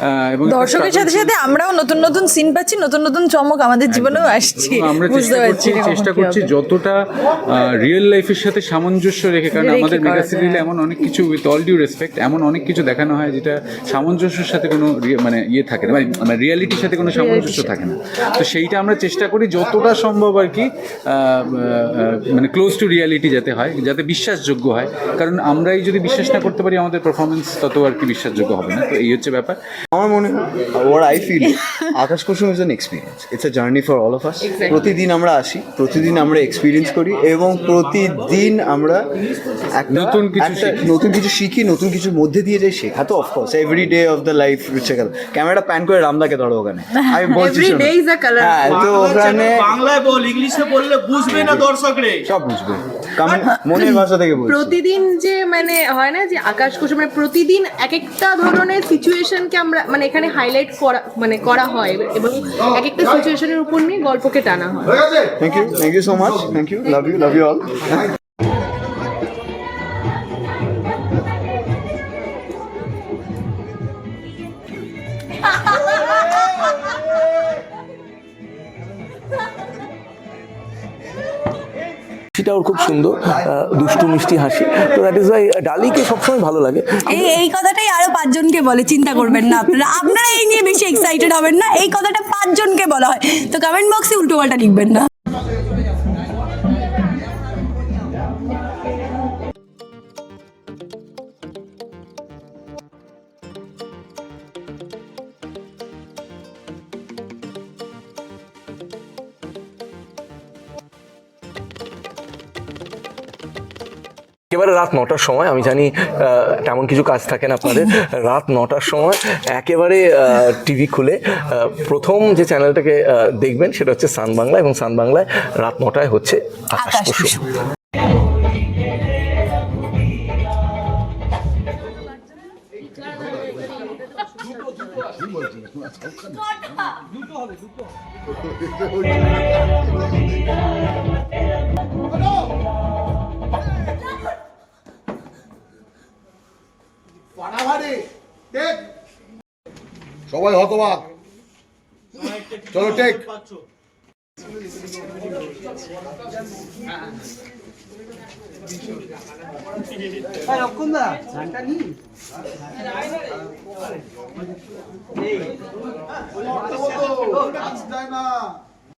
আহ, এবং একটা দর্শকের সাথে সাথে আমরাও নতুন নতুন সিন পাচ্ছি নতুন নতুন চমক আমাদের জীবনেও আসছে আমরা বুঝতে চেষ্টা পারছি করছি চেষ্টা করছি যতটা রিয়েল লাইফের সাথে সামঞ্জস্য রেখে কারণ আমাদের করা মেগা সিরিয়ালে হ্যাঁ। এমন অনেক কিছু উইথ অল ডিউ রেসপেক্ট এমন অনেক কিছু দেখানো হয় যেটা সামঞ্জস্যের সাথে কোনো মানে ইয়ে থাকে না মানে রিয়ালিটির সাথে কোনো সামঞ্জস্য থাকে না। তো সেইটা আমরা চেষ্টা করি যতটা সম্ভব আর কি মানে ক্লোজ টু রিয়ালিটি যাতে হয় যাতে বিশ্বাসযোগ্য হয়। কারণ আমরাই যদি বিশ্বাস না করতে পারি আমাদের পারফরমেন্স তত আর কি বিশ্বাসযোগ্য হবে না। তো এই হচ্ছে ব্যাপার। আমার মনে হয়। Where I feel Akash Kusum is an experience it's a journey for all of us প্রতিদিন আমরা আসি প্রতিদিন আমরা এক্সপিরিয়েন্স করি এবং প্রতিদিন আমরা নতুন কিছু নতুন কিছু শিখি নতুন কিছুর মধ্যে দিয়ে যাই শেখা তো of course every day of the life শেখা ক্যামেরাটা প্যান করে রামদাকে ধরো ওখানে। আমি বলছি Every শোনো। day is a color. হ্যাঁ তো ওখানে বাংলায় বল ইংলিশে বললে বুঝবে না দর্শক রে সব বুঝবে। মনের ভাষা থেকে বলছি। প্রতিদিন যে মানে হয় না যে আকাশ কুসুম মানে প্রতিদিন এক একটা ধরনের সিচুয়েশনকে আমরা মানে এখানে হাইলাইট করা মানে করা হয় এবং এক একটা সিচুয়েশনের উপর নিয়ে গল্পকে টানা হয়। Thank you thank you so much thank you love you love you all হাসিটা ওর খুব সুন্দর দুষ্টু মিষ্টি হাসি। তো দ্যাট ইজ ওয়াই ডালিকে সবসময় ভালো লাগে। এই এই কথাটাই আরও পাঁচজনকে বলে, চিন্তা করবেন না আপনারা। আপনারা এই নিয়ে বেশি এক্সাইটেড হবেন না, এই কথাটা পাঁচজনকে বলা হয়। তো কমেন্ট বক্সে উল্টো পাল্টা লিখবেন না। একেবারে রাত নটার সময় আমি জানি তেমন কিছু কাজ থাকে না আপনাদের রাত নটার সময় একেবারে টিভি খুলে প্রথম যে চ্যানেলটাকে দেখবেন সেটা হচ্ছে সান বাংলা এবং সান বাংলায় রাত নটায় হচ্ছে আকাশ আকাশ কুসুম কুসুম। সবাই হতবাক। চলো টেক না।